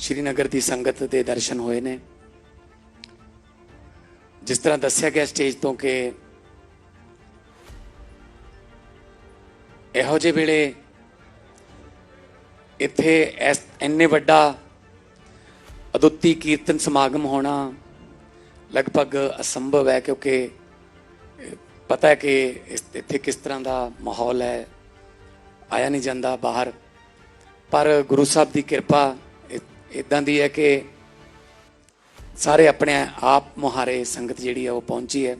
ਸ਼੍ਰੀਨਗਰ ਦੀ ਸੰਗਤ ਦੇ ਦਰਸ਼ਨ ਹੋਏ ਨੇ। ਜਿਸ ਤਰ੍ਹਾਂ ਦੱਸਿਆ ਗਿਆ ਸਟੇਜ ਤੋਂ ਕਿ ਇਹੋ ਜਿਹੇ ਵੇਲੇ ਇੱਥੇ ਐਸ- ਇੰਨੇ ਵੱਡਾ ਅਦੁੱਤੀ ਕੀਰਤਨ ਸਮਾਗਮ ਹੋਣਾ ਲਗਭਗ ਅਸੰਭਵ ਹੈ ਕਿਉਂਕਿ ਪਤਾ ਹੈ ਕਿ ਇਸ- ਇੱਥੇ ਕਿਸ ਤਰ੍ਹਾਂ ਦਾ ਮਾਹੌਲ ਹੈ। ਆਇਆ ਨਹੀਂ ਜਾਂਦਾ ਬਾਹਰ। ਪਰ ਗੁਰੂ ਸਾਹਿਬ ਦੀ ਕਿਰਪਾ ਇਦਾਂ ਦੀ ਹੈ ਕਿ ਸਾਰੇ ਆਪਣੇ ਆਪ ਮੁਹਾਰੇ ਸੰਗਤ ਜਿਹੜੀ ਹੈ ਉਹ ਪਹੁੰਚੀ ਹੈ।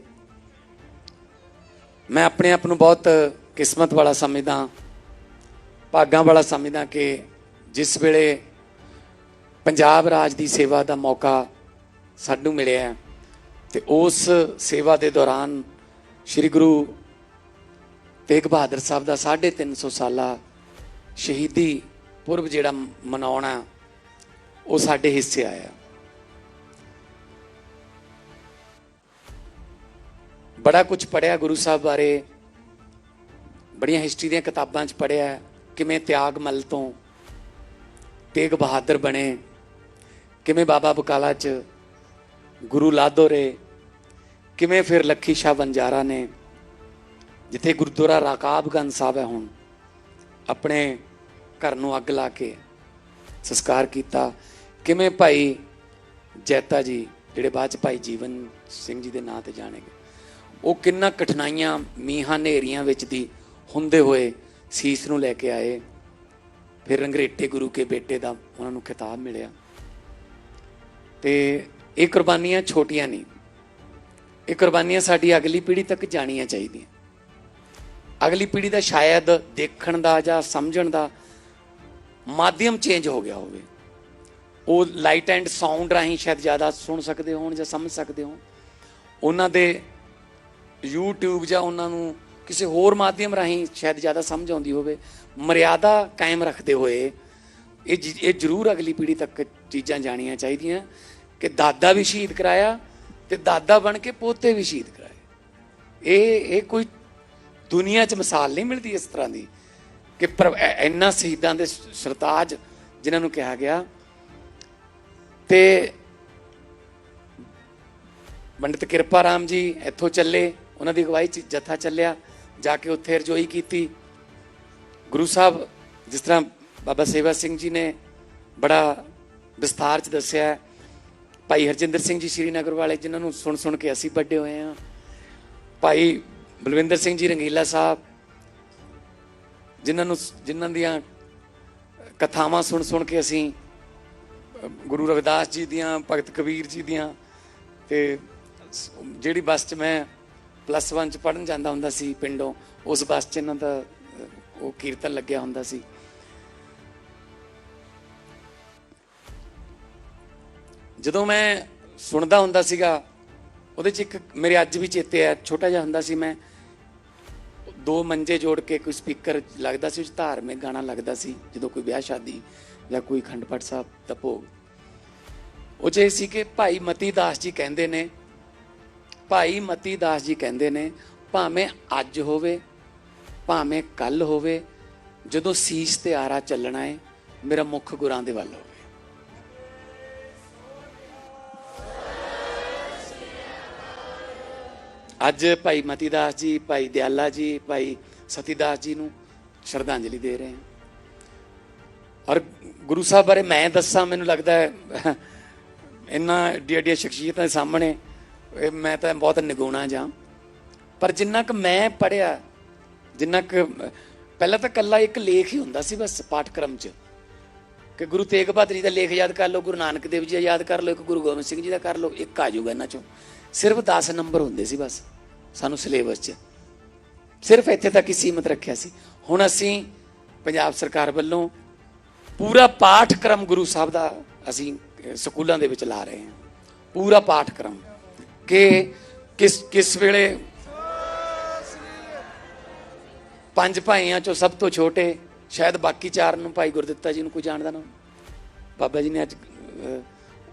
ਮੈਂ ਆਪਣੇ ਆਪ ਨੂੰ ਬਹੁਤ ਕਿਸਮਤ ਵਾਲਾ ਸਮਝਦਾ ਭਾਗਾਂ ਵਾਲਾ ਸਮਝਦਾ ਕਿ ਜਿਸ ਵੇਲੇ ਪੰਜਾਬ ਰਾਜ ਦੀ ਸੇਵਾ ਦਾ ਮੌਕਾ ਸਾਨੂੰ ਮਿਲਿਆ ਹੈ ਤੇ ਉਸ ਸੇਵਾ ਦੇ ਦੌਰਾਨ ਸ੍ਰੀ ਗੁਰੂ ਤੇਗ ਬਹਾਦਰ ਸਾਹਿਬ ਦਾ 350 ਸਾਲਾ ਸ਼ਹੀਦੀ ਪੁਰਬ ਜਿਹੜਾ ਮਨਾਉਣਾ ਉਹ ਸਾਡੇ ਹਿੱਸੇ ਆਇਆ। ਬੜਾ ਕੁਝ ਪੜਿਆ ਗੁਰੂ ਸਾਹਿਬ ਬਾਰੇ। ਬੜੀਆਂ ਹਿਸਟਰੀ ਦੀਆਂ ਕਿਤਾਬਾਂ 'ਚ ਪੜਿਆ ਕਿਵੇਂ ਤਿਆਗ ਮਲ ਤੋਂ ਤੇਗ ਬਹਾਦਰ ਬਣੇ, ਕਿਵੇਂ ਬਾਬਾ ਬਕਾਲਾ 'ਚ ਗੁਰੂ ਲਾਦੋਰੇ ਕਿਵੇਂ ਫਿਰ ਲੱਖੀ ਸ਼ਾਹ ਬੰਜਾਰਾ ਨੇ, ਜਿੱਥੇ ਗੁਰਦੁਆਰਾ ਰਾਕਾਬਗੰਜ ਸਾਹਿਬ ਹੈ ਹੁਣ, ਆਪਣੇ ਘਰ ਨੂੰ ਅੱਗ ਲਾ ਕੇ ਸੰਸਕਾਰ ਕੀਤਾ। ਕਿਵੇਂ ਭਾਈ ਜੈਤਾ ਜੀ, ਜਿਹੜੇ ਬਾਅਦ ਚ ਭਾਈ ਜੀਵਨ ਸਿੰਘ ਜੀ ਦੇ ਨਾਂ ਤੇ ਜਾਣੇ ਗਏ ਉਹ ਕਿੰਨਾ ਕਠਿਨਾਈਆਂ, ਮੀਹਾਂ ਹਨੇਰੀਆਂ ਵਿੱਚ ਦੀ ਹੁੰਦੇ ਹੋਏ ਸੀਸ ਨੂੰ ਲੈ ਕੇ ਆਏ। ਫਿਰ ਰੰਗਰੇਟੇ ਗੁਰੂ ਕੇ ਬੇਟੇ ਦਾ ਉਹਨਾਂ ਨੂੰ ਖਿਤਾਬ ਮਿਲਿਆ। ਤੇ ਇਹ ਕੁਰਬਾਨੀਆਂ ਛੋਟੀਆਂ ਨਹੀਂ। ਇਹ ਕੁਰਬਾਨੀਆਂ ਸਾਡੀ ਅਗਲੀ ਪੀੜ੍ਹੀ ਤੱਕ ਜਾਣੀਆਂ ਚਾਹੀਦੀਆਂ। ਅਗਲੀ ਪੀੜ੍ਹੀ ਦਾ ਸ਼ਾਇਦ ਦੇਖਣ ਦਾ ਜਾਂ ਸਮਝਣ ਦਾ ਮਾਧਿਅਮ ਚੇਂਜ ਹੋ ਗਿਆ ਹੋਵੇ। ਉਹ ਲਾਈਟ ਐਂਡ ਸਾਊਂਡ ਰਾਹੀਂ ਸ਼ਾਇਦ ਜ਼ਿਆਦਾ ਸੁਣ ਸਕਦੇ ਹੋਣ ਜਾਂ ਸਮਝ ਸਕਦੇ ਹੋਣ। ਉਹਨਾਂ ਦੇ YouTube ਜਾਂ ਉਹਨਾਂ ਨੂੰ ਕਿਸੇ ਹੋਰ ਮਾਧਿਅਮ ਰਾਹੀਂ ਸ਼ਾਇਦ ਜ਼ਿਆਦਾ ਸਮਝ ਆਉਂਦੀ ਹੋਵੇ, ਮਰਿਆਦਾ ਕਾਇਮ ਰੱਖਦੇ ਹੋਏ ਇਹ ਜ- ਇਹ ਜ਼ਰੂਰ ਅਗਲੀ ਪੀੜ੍ਹੀ ਤੱਕ ਚੀਜ਼ਾਂ ਜਾਣੀਆਂ ਚਾਹੀਦੀਆਂ ਕਿ ਦਾਦਾ ਵੀ ਸ਼ਹੀਦ ਕਰਾਇਆ ਤੇ ਦਾਦਾ ਬਣ ਕੇ ਪੋਤੇ ਵੀ ਸ਼ਹੀਦ ਕਰਾਏ। ਇਹ ਇਹ ਕੋਈ ਦੁਨੀਆ 'ਚ ਮਿਸਾਲ ਨਹੀਂ ਮਿਲਦੀ ਇਸ ਤਰ੍ਹਾਂ ਦੀ ਕਿ ਪਰ- ਐ- ਇੰਨਾ ਸ਼ਹੀਦਾਂ ਦੇ ਸਰਤਾਜ ਜਿਨ੍ਹਾਂ ਨੂੰ ਕਿਹਾ ਗਿਆ ਤੇ ਪੰਡਿਤ ਕਿਰਪਾ ਰਾਮ ਜੀ ਇੱਥੋਂ ਚੱਲੇ, ਉਹਨਾਂ ਦੀ ਅਗਵਾਈ 'ਚ ਜਥਾ ਚੱਲਿਆ, ਜਾ ਕੇ ਉੱਥੇ ਰਜੋਈ ਕੀਤੀ। ਗੁਰੂ ਸਾਹਿਬ ਜਿਸ ਤਰ੍ਹਾਂ ਬਾਬਾ ਸੇਵਾ ਸਿੰਘ ਜੀ ਨੇ ਬੜਾ ਵਿਸਥਾਰ 'ਚ ਦੱਸਿਆ ਭਾਈ ਹਰਜਿੰਦਰ ਸਿੰਘ ਜੀ ਸ਼੍ਰੀਨਗਰ ਵਾਲੇ, ਜਿਨ੍ਹਾਂ ਨੂੰ ਸੁਣ ਸੁਣ ਕੇ ਅਸੀਂ ਵੱਡੇ ਹੋਏ ਹਾਂ। ਭਾਈ ਬਲਵਿੰਦਰ ਸਿੰਘ ਜੀ ਰੰਗੀਲਾ ਸਾਹਿਬ, ਜਿਨ੍ਹਾਂ ਨੂੰ ਜਿਨ੍ਹਾਂ ਦੀਆਂ ਕਥਾਵਾਂ ਸੁਣ ਸੁਣ ਕੇ ਅਸੀਂ ਗੁਰੂ ਰਵਿਦਾਸ ਜੀ ਦੀਆਂ, ਭਗਤ ਕਬੀਰ ਜੀ ਦੀਆਂ ਤੇ ਜਿਹੜੀ ਬੱਸ 'ਚ ਮੈਂ ਪਲੱਸ 1 ਚ ਪੜਨ ਜਾਂਦਾ ਹੁੰਦਾ ਸੀ ਪਿੰਡੋਂ, ਉਸ ਬੱਸ 'ਚ ਇਹਨਾਂ ਦਾ ਉਹ ਕੀਰਤਨ ਲੱਗਿਆ ਹੁੰਦਾ ਸੀ। ਜਦੋਂ ਮੈਂ ਸੁਣਦਾ ਹੁੰਦਾ ਸੀਗਾ, ਉਹਦੇ 'ਚ ਇੱਕ ਮੇਰੇ ਅੱਜ ਵੀ ਚੇਤੇ ਆ, ਛੋਟਾ ਜਿਹਾ ਹੁੰਦਾ ਸੀ ਮੈਂ, ਦੋ ਮੰਜੇ ਜੋੜ ਕੇ ਕੋਈ ਸਪੀਕਰ ਲੱਗਦਾ ਸੀ, ਉਸ ਧਾਰਮਿਕ ਗਾਣਾ ਲੱਗਦਾ ਸੀ, ਜਦੋਂ ਕੋਈ ਵਿਆਹ ਸ਼ਾਦੀ ਜਾਂ ਕੋਈ ਖੰਡ ਪਾਠ ਸਾਹਿਬ ਦਾ ਭੋਗ। ਉਹ 'ਚ ਇਹ ਸੀ ਕਿ ਭਾਈ ਮਤੀ ਦਾਸ ਜੀ ਕਹਿੰਦੇ ਨੇ, ਭਾਈ ਮਤੀ ਦਾਸ ਜੀ ਕਹਿੰਦੇ ਨੇ, ਭਾਵੇਂ ਅੱਜ ਹੋਵੇ, ਭਾਵੇਂ ਕੱਲ ਹੋਵੇ, ਜਦੋਂ ਸੀਸ ਤੇ ਆਰਾ ਚੱਲਣਾ ਏ, ਮੇਰਾ ਮੁੱਖ ਗੁਰਾਂ ਦੇ ਵੱਲ ਹੋਵੇ। ਅੱਜ ਭਾਈ ਮਤੀ ਦਾਸ ਜੀ, ਭਾਈ ਦਿਆਲਾ ਜੀ, ਭਾਈ ਸਤੀਦਾਸ ਜੀ ਨੂੰ ਸ਼ਰਧਾਂਜਲੀ ਦੇ ਰਹੇ ਹਾਂ। ਔਰ ਗੁਰੂ ਸਾਹਿਬ ਬਾਰੇ ਮੈਂ ਦੱਸਾਂ, ਮੈਨੂੰ ਲੱਗਦਾ ਹੈ, ਇੰਨਾ ਏਡੀ ਏਡੀਆਂ ਸ਼ਖਸੀਅਤਾਂ ਦੇ ਸਾਹਮਣੇ, ਇਹ ਮੈਂ ਤਾਂ ਬਹੁਤ ਨਿਗੁਣਾ ਜਾਂ। ਪਰ ਜਿੰਨਾ ਕੁ ਮੈਂ ਪੜਿਆ ਜਿੰਨਾ ਕੁ, ਪਹਿਲਾਂ ਤਾਂ ਕੱਲਾ ਇੱਕ ਲੇਖ ਹੀ ਹੁੰਦਾ ਸੀ ਬਸ ਪਾਠਕ੍ਰਮ 'ਚ। ਕਿ ਗੁਰੂ ਤੇਗ ਬਹਾਦਰ ਜੀ ਦਾ ਲੇਖ ਯਾਦ ਕਰ ਲਓ, ਗੁਰੂ ਨਾਨਕ ਦੇਵ ਜੀ ਦਾ ਯਾਦ ਕਰ ਲਓ, ਇੱਕ ਗੁਰੂ ਗੋਬਿੰਦ ਸਿੰਘ ਜੀ ਦਾ ਕਰ ਲਓ, ਇੱਕ ਆ ਜਾਊਗਾ ਇਹਨਾਂ 'ਚੋਂ। ਸਿਰਫ 10 ਨੰਬਰ ਹੁੰਦੇ ਸੀ ਬਸ, ਸਾਨੂੰ ਸਿਲੇਬਸ 'ਚ। ਸਿਰਫ ਇੱਥੇ ਤੱਕ ਹੀ ਸੀਮਤ ਰੱਖਿਆ ਸੀ। ਹੁਣ ਅਸੀਂ ਪੰਜਾਬ ਸਰਕਾਰ ਵੱਲੋਂ ਪੂਰਾ ਪਾਠਕ੍ਰਮ ਗੁਰੂ ਸਾਹਿਬ ਦਾ ਅਸੀਂ ਸਕੂਲਾਂ ਦੇ ਵਿੱਚ ਲਾ ਰਹੇ ਹਾਂ। ਪੂਰਾ ਪਾਠਕ੍ਰਮ ਕਿ ਕਿਸ ਕਿਸ ਵੇਲੇ ਪੰਜ ਭਾਈਆਂ ਚੋਂ ਸਭ ਤੋਂ ਛੋਟੇ, ਸ਼ਾਇਦ ਬਾਕੀ ਚਾਰ ਨੂੰ ਭਾਈ ਗੁਰਦਿੱਤਾ ਜੀ ਨੂੰ ਕੋਈ ਜਾਣਦਾ ਨਾ ਬਾਬਾ ਜੀ ਨੇ ਅੱਜ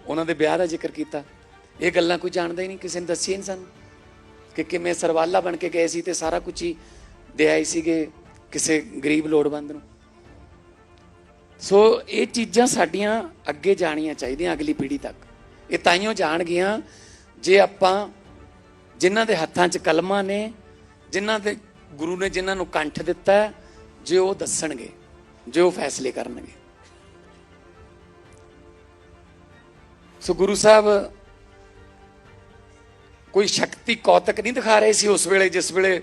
ਉਹਨਾਂ ਦੇ ਵਿਆਹ ਦਾ ਜ਼ਿਕਰ ਕੀਤਾ। ਇਹ ਗੱਲਾਂ ਕੋਈ ਜਾਣਦਾ ਹੀ ਨਹੀਂ, ਕਿਸੇ ਨੇ ਦੱਸੀ ਨਹੀਂ ਸਾਨੂੰ ਕਿ ਕਿਵੇਂ ਸਰਵਾਲਾ ਬਣ ਕੇ ਗਏ ਸੀ ਤੇ ਸਾਰਾ ਕੁਝ ਹੀ ਦੇ ਆਏ ਸੀਗੇ ਕਿਸੇ ਗਰੀਬ ਲੋੜਵੰਦ ਨੂੰ। ਸੋ ਇਹ ਚੀਜ਼ਾਂ ਸਾਡੀਆਂ ਅੱਗੇ ਜਾਣੀਆਂ ਚਾਹੀਦੀਆਂ ਅਗਲੀ ਪੀੜ੍ਹੀ ਤੱਕ। ਇਹ ਤਾਈਓ ਜਾਣਗੀਆਂ, ਜੇ ਆਪਾਂ ਜਿਨ੍ਹਾਂ ਦੇ ਹੱਥਾਂ 'ਚ ਕਲਮਾਂ ਨੇ, ਜਿਨ੍ਹਾਂ ਦੇ ਗੁਰੂ ਨੇ ਜਿਨ੍ਹਾਂ ਨੂੰ ਕੰਠ ਦਿੱਤਾ ਜੇ ਉਹ ਦੱਸਣਗੇ, ਜੇ ਉਹ ਫੈਸਲੇ ਕਰਨਗੇ। ਸੋ ਗੁਰੂ ਸਾਹਿਬ, ਕੋਈ ਸ਼ਕਤੀ ਕੌਤਕ ਨਹੀਂ ਦਿਖਾ ਰਹੇ ਸੀ ਉਸ ਵੇਲੇ, ਜਿਸ ਵੇਲੇ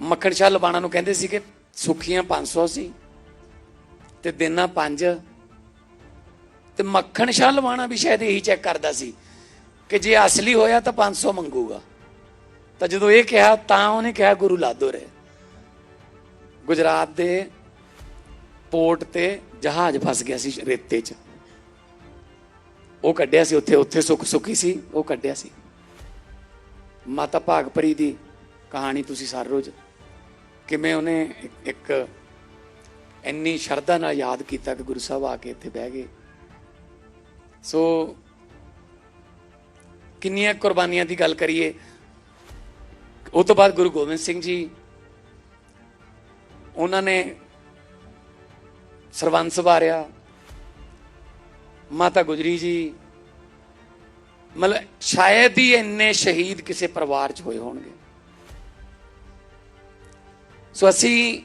ਮੱਖਣ ਸ਼ਾਹ ਲਬਾਣਾ ਨੂੰ ਕਹਿੰਦੇ ਸੀ ਕਿ ਸੁਖੀਆਂ 500 ਸੀ। ਤੇ ਦਿਨਾਂ 5 ਤੇ ਮੱਖਣ ਸ਼ਾਹ ਲਵਾਣਾ ਵੀ ਸ਼ਾਇਦ ਇਹੀ ਚੈੱਕ ਕਰਦਾ ਸੀ ਕਿ ਜੇ ਅਸਲੀ ਹੋਇਆ ਤਾਂ 500 ਮੰਗੂਗਾ। ਤਾਂ ਜਦੋਂ ਇਹ ਕਿਹਾ, ਤਾਂ ਉਹਨੇ ਕਿਹਾ ਗੁਰੂ ਲਾਦੋ ਰੇ ਗੁਜਰਾਤ ਦੇ ਪੋਰਟ ਤੇ ਜਹਾਜ਼ ਫਸ ਗਿਆ ਸੀ ਰੇਤੇ 'ਚ। ਉਹ ਕੱਢਿਆ ਸੀ ਉੱਥੇ ਉੱਥੇ ਸੁੱਖ ਸੁੱਖੀ ਸੀ, ਉਹ ਕੱਢਿਆ ਸੀ। ਮਾਤਾ ਭਾਗਪਰੀ ਦੀ ਕਹਾਣੀ ਤੁਸੀਂ ਸਾਰ ਰੋਜ਼। ਕਿਵੇਂ ਉਹਨੇ ਇੱਕ ਇੰਨੀ ਸ਼ਰਧਾ ਨਾਲ ਯਾਦ ਕੀਤਾ ਕਿ ਗੁਰੂ ਸਾਹਿਬ ਆ ਕੇ ਇੱਥੇ ਬਹਿ ਗਏ। ਸੋ ਕਿੰਨੀਆਂ ਕੁਰਬਾਨੀਆਂ ਦੀ ਗੱਲ ਕਰੀਏ। ਉਹ ਤੋਂ ਬਾਅਦ ਗੁਰੂ ਗੋਬਿੰਦ ਸਿੰਘ ਜੀ, ਉਹਨਾਂ ਨੇ ਸਰਵੰਸ ਵਾਰਿਆ, ਮਾਤਾ ਗੁਜਰੀ ਜੀ, ਮਤਲਬ ਸ਼ਾਇਦ ਹੀ ਇੰਨੇ ਸ਼ਹੀਦ ਕਿਸੇ ਪਰਿਵਾਰ 'ਚ ਹੋਏ ਹੋਣਗੇ। ਸੋ ਅਸੀਂ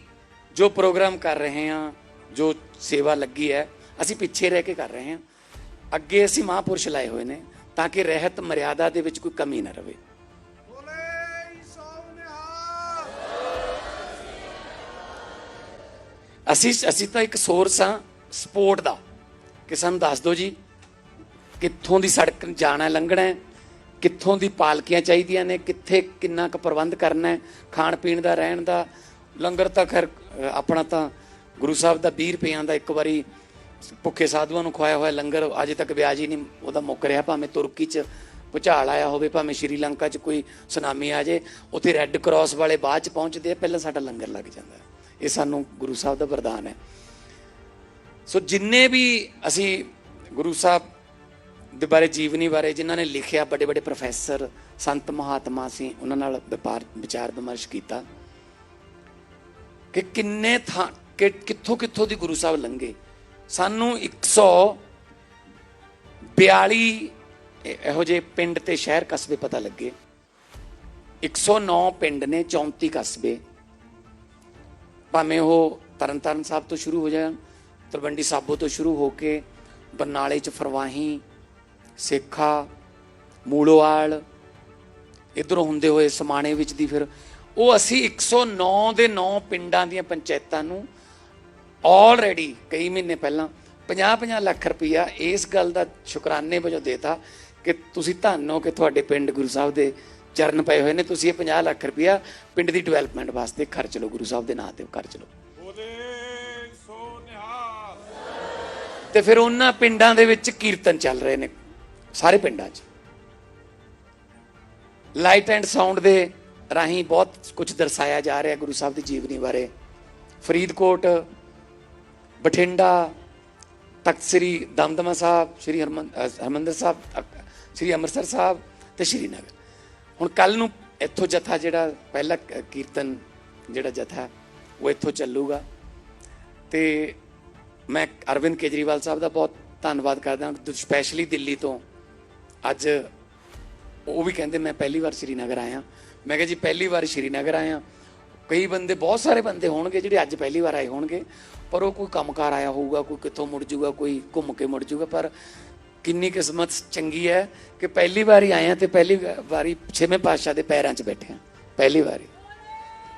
ਜੋ ਪ੍ਰੋਗਰਾਮ ਕਰ ਰਹੇ ਹਾਂ, ਜੋ ਸੇਵਾ ਲੱਗੀ ਹੈ, ਅਸੀਂ ਪਿੱਛੇ ਰਹਿ ਕੇ ਕਰ ਰਹੇ ਹਾਂ। ਅੱਗੇ ਅਸੀਂ ਮਹਾਂਪੁਰਸ਼ ਲਾਏ ਹੋਏ ਨੇ ਤਾਂ ਕਿ ਰਹਿਤ ਮਰਿਆਦਾ ਦੇ ਵਿੱਚ ਕੋਈ ਕਮੀ ਨਾ ਰਵੇ। ਅਸੀਂ ਅਸੀਂ ਤਾਂ ਇੱਕ ਸੋਰਸ ਆ ਸਪੋਰਟ ਦਾ। ਕਿ ਸਾਨੂੰ ਦੱਸ ਦਿਓ ਜੀ, ਕਿੱਥੋਂ ਦੀ ਸੜਕ ਜਾਣਾ, ਲੰਘਣਾ ਹੈ, ਕਿੱਥੋਂ ਦੀ ਪਾਲਕੀਆਂ ਚਾਹੀਦੀਆਂ ਨੇ, ਕਿੱਥੇ ਕਿੰਨਾ ਕੁ ਪ੍ਰਬੰਧ ਕਰਨਾ ਹੈ ਖਾਣ ਪੀਣ ਦਾ, ਰਹਿਣ ਦਾ ਲੰਗਰ ਤਾਂ ਖੈਰ ਆਪਣਾ ਤਾਂ ਗੁਰੂ ਸਾਹਿਬ ਦਾ 20 ਰੁਪਈਆਂ ਦਾ ਇੱਕ ਵਾਰੀ ਭੁੱਖੇ ਸਾਧੂਆਂ ਨੂੰ ਖਵਾਇਆ ਹੋਇਆ ਲੰਗਰ, ਅਜੇ ਤੱਕ ਵਿਆਜ ਹੀ ਨਹੀਂ ਉਹਦਾ ਮੁੱਕ ਰਿਹਾ, ਭਾਵੇਂ ਤੁਰਕੀ 'ਚ ਭੁਚਾਲ ਆਇਆ ਹੋਵੇ, ਭਾਵੇਂ ਸ਼੍ਰੀਲੰਕਾ 'ਚ ਕੋਈ ਸੁਨਾਮੀ ਆ ਜੇ, ਉੱਥੇ ਰੈੱਡ ਕਰਾਸ ਵਾਲੇ ਬਾਅਦ 'ਚ ਪਹੁੰਚਦੇ ਆ, ਪਹਿਲਾਂ ਸਾਡਾ ਲੰਗਰ ਲੱਗ ਜਾਂਦਾ ਇਹ ਸਾਨੂੰ ਗੁਰੂ ਸਾਹਿਬ ਦਾ ਵਰਦਾਨ ਹੈ। ਸੋ ਜਿੰਨੇ ਵੀ ਅਸੀਂ ਗੁਰੂ ਸਾਹਿਬ ਦੇ ਬਾਰੇ, ਜੀਵਨੀ ਬਾਰੇ ਜਿਨ੍ਹਾਂ ਨੇ ਲਿਖਿਆ ਵੱਡੇ ਵੱਡੇ ਪ੍ਰੋਫੈਸਰ, ਸੰਤ ਮਹਾਤਮਾ ਸੀ, ਉਹਨਾਂ ਨਾਲ ਵਪਾਰ ਵਿਚਾਰ ਵਿਮਰਸ਼ ਕੀਤਾ। ਕਿ ਕਿੰਨੇ ਥਾਂ, ਕਿ ਕਿੱਥੋਂ ਕਿੱਥੋਂ ਦੀ ਗੁਰੂ ਸਾਹਿਬ ਲੰਘੇ। ਸਾਨੂੰ 142 ਇਹ- ਇਹੋ ਜਿਹੇ ਪਿੰਡ ਤੇ ਸ਼ਹਿਰ ਕਸਬੇ ਪਤਾ ਲੱਗੇ। 109 ਪਿੰਡ ਨੇ 34 ਕਸਬੇ। ਭਾਵੇਂ ਉਹ ਤਰਨਤਾਰਨ ਸਾਹਿਬ ਤੋਂ ਸ਼ੁਰੂ ਹੋ ਜਾਣ, ਤਲਵੰਡੀ ਸਾਬੋ ਤੋਂ ਸ਼ੁਰੂ ਹੋ ਕੇ ਬਰਨਾਲੇ ਚ ਫਰਵਾਹੀ, ਸੇਖਾ, ਮੂਲੋਵਾਲ, ਇਧਰੋਂ ਹੁੰਦੇ ਹੋਏ ਸਮਾਣੇ ਵਿੱਚ ਦੀ ਫਿਰ ਉਹ ਅਸੀਂ 109 ਦੇ 9 ਪਿੰਡਾਂ ਦੀਆਂ ਪੰਚਾਇਤਾਂ ਨੂੰ ਆਲਰੇਡੀ ਕਈ ਮਹੀਨੇ ਪਹਿਲਾਂ 50-50 ਲੱਖ ਰੁਪਇਆ ਇਸ ਗੱਲ ਦਾ ਸ਼ੁਕਰਾਨੇ ਵਜੋਂ ਦੇਤਾ ਕਿ ਤੁਸੀਂ ਧੰਨ ਹੋ ਕਿ ਤੁਹਾਡੇ ਪਿੰਡ ਗੁਰੂ ਸਾਹਿਬ ਦੇ ਚਰਨ ਪਏ ਹੋਏ ਨੇ। ਤੁਸੀਂ ਇਹ 50 ਲੱਖ ਰੁਪਇਆ ਪਿੰਡ ਦੀ ਡਿਵੈਲਪਮੈਂਟ ਵਾਸਤੇ ਖਰਚ ਲਓ ਗੁਰੂ ਸਾਹਿਬ ਦੇ ਨਾਂ ਤੇ ਖਰਚ ਲਓ। ਤੇ ਫਿਰ ਉਹਨਾਂ ਪਿੰਡਾਂ ਦੇ ਵਿੱਚ ਕੀਰਤਨ ਚੱਲ ਰਹੇ ਨੇ ਸਾਰੇ ਪਿੰਡਾਂ 'ਚ। ਲਾਈਟ ਐਂਡ ਸਾਊਂਡ ਦੇ ਰਾਹੀਂ ਬਹੁਤ ਕੁਝ ਦਰਸਾਇਆ ਜਾ ਰਿਹਾ ਗੁਰੂ ਸਾਹਿਬ ਦੀ ਜੀਵਨੀ ਬਾਰੇ। ਫਰੀਦਕੋਟ, ਬਠਿੰਡਾ, ਤਖਤ ਸ੍ਰੀ ਦਮਦਮਾ ਸਾਹਿਬ, ਸ੍ਰੀ ਹਰਮਨ ਹਰਿਮੰਦਰ ਸਾਹਿਬ ਸ੍ਰੀ ਅੰਮ੍ਰਿਤਸਰ ਸਾਹਿਬ ਤੇ ਸ਼੍ਰੀਨਗਰ। ਹੁਣ ਕੱਲ ਨੂੰ ਇੱਥੋਂ ਜਥਾ ਜਿਹੜਾ ਪਹਿਲਾ ਕੀਰਤਨ ਜਿਹੜਾ ਜਥਾ, ਉਹ ਇੱਥੋਂ ਚੱਲੂਗਾ। ਤੇ ਮੈਂ ਅਰਵਿੰਦ ਕੇਜਰੀਵਾਲ ਸਾਹਿਬ ਦਾ ਬਹੁਤ ਧੰਨਵਾਦ ਕਰਦਾ ਸਪੈਸ਼ਲੀ ਦਿੱਲੀ ਤੋਂ। ਅੱਜ ਉਹ ਵੀ ਕਹਿੰਦੇ, ਮੈਂ ਪਹਿਲੀ ਵਾਰ ਸ਼੍ਰੀਨਗਰ ਆਇਆ। ਮੈਂ ਕਿਹਾ ਜੀ, ਪਹਿਲੀ ਵਾਰ ਸ਼੍ਰੀਨਗਰ ਆਇਆ ਕਈ ਬੰਦੇ, ਬਹੁਤ ਸਾਰੇ ਬੰਦੇ ਹੋਣਗੇ ਜਿਹੜੇ ਅੱਜ ਪਹਿਲੀ ਵਾਰ ਆਏ ਹੋਣਗੇ, ਪਰ ਉਹ ਕੋਈ ਕੰਮਕਾਰ ਆਇਆ ਹੋਊਗਾ, ਕੋਈ ਕਿੱਥੋਂ ਮੁੜ ਜੂਗਾ, ਕੋਈ ਘੁੰਮ ਕੇ ਮੁੜ ਜੂਗਾ, ਪਰ ਕਿੰਨੀ ਕਿਸਮਤ ਚੰਗੀ ਹੈ ਕਿ ਪਹਿਲੀ ਵਾਰੀ ਆਏ ਆ ਤੇ ਪਹਿਲੀ ਵਾਰੀ ਛੇਵੇਂ ਪਾਤਸ਼ਾਹ ਦੇ ਪੈਰਾਂ 'ਚ ਬੈਠੇ ਆ ਪਹਿਲੀ ਵਾਰੀ।